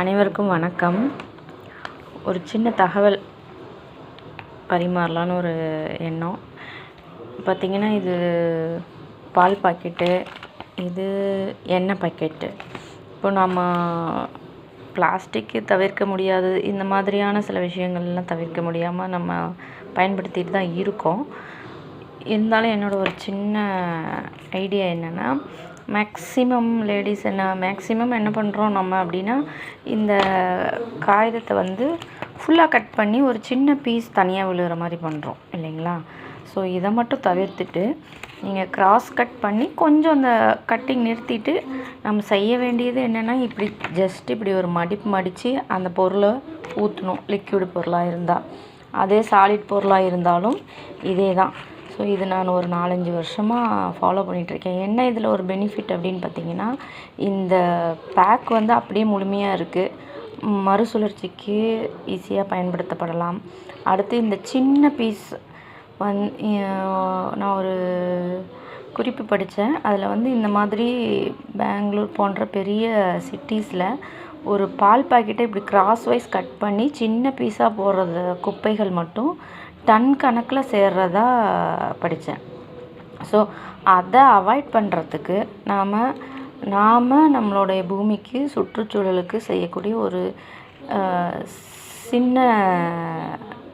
அனைவருக்கும் வணக்கம். ஒரு சின்ன தகவல் பரிமாறலான்னு ஒரு எண்ணம். பார்த்திங்கன்னா இது பால் பாக்கெட்டு இது எண்ணெய் பாக்கெட்டு. இப்போ நம்ம பிளாஸ்டிக்கு தவிர்க்க முடியாது இந்த மாதிரியான சில விஷயங்கள்லாம் தவிர்க்க முடியாமல் நம்ம பயன்படுத்திட்டு தான் இருக்கோம். இருந்தாலும் என்னோடய ஒரு சின்ன ஐடியா என்னென்னா மேக்ஸிமம் லேடிஸ் என்ன மேக்ஸிமம் என்ன பண்ணுறோம் நம்ம அப்படின்னா இந்த காகிதத்தை வந்து ஃபுல்லாக கட் பண்ணி ஒரு சின்ன பீஸ் தனியாக விழுகிற மாதிரி பண்ணுறோம் இல்லைங்களா? ஸோ இதை மட்டும் தவிர்த்துட்டு நீங்கள் கிராஸ் கட் பண்ணி கொஞ்சம் அந்த கட்டிங் நிறுத்திட்டு நம்ம செய்ய வேண்டியது என்னென்னா இப்படி ஜஸ்ட் இப்படி ஒரு மடிப்பு மடித்து அந்த பொருளை ஊற்றணும் லிக்விட் பொருளாக இருந்தால் அதே சாலிட் பொருளாக இருந்தாலும் இதே தான் ஸோ இது நான் ஒரு நாலஞ்சு வருஷமாக ஃபாலோ பண்ணிகிட்ருக்கேன் என்ன இதில் ஒரு பெனிஃபிட் அப்படின்னு பார்த்தீங்கன்னா இந்த பேக் வந்து அப்படியே முழுமையாக இருக்குது மறுசுழற்சிக்கு ஈஸியாக பயன்படுத்தப்படலாம். அடுத்து இந்த சின்ன பீஸ் வந் நான் ஒரு குறிப்பு படித்தேன். அதில் வந்து இந்த மாதிரி பெங்களூர் போன்ற பெரிய சிட்டிஸில் ஒரு பால் பாக்கெட்டை இப்படி கிராஸ் வைஸ் கட் பண்ணி சின்ன பீஸாக போடுறது குப்பைகள் மட்டும் டன் கணக்கில் சேர்றதா படித்தேன் ஸோ அதை அவாய்ட் பண்ணுறதுக்கு நாம் நாம் நம்மளுடைய பூமிக்கு சுற்றுச்சூழலுக்கு செய்யக்கூடிய ஒரு சின்ன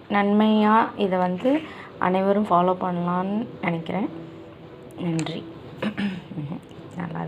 நன்மையாக இதை வந்து அனைவரும் ஃபாலோ பண்ணலான்னு நினைக்கிறேன். நன்றி. நல்லா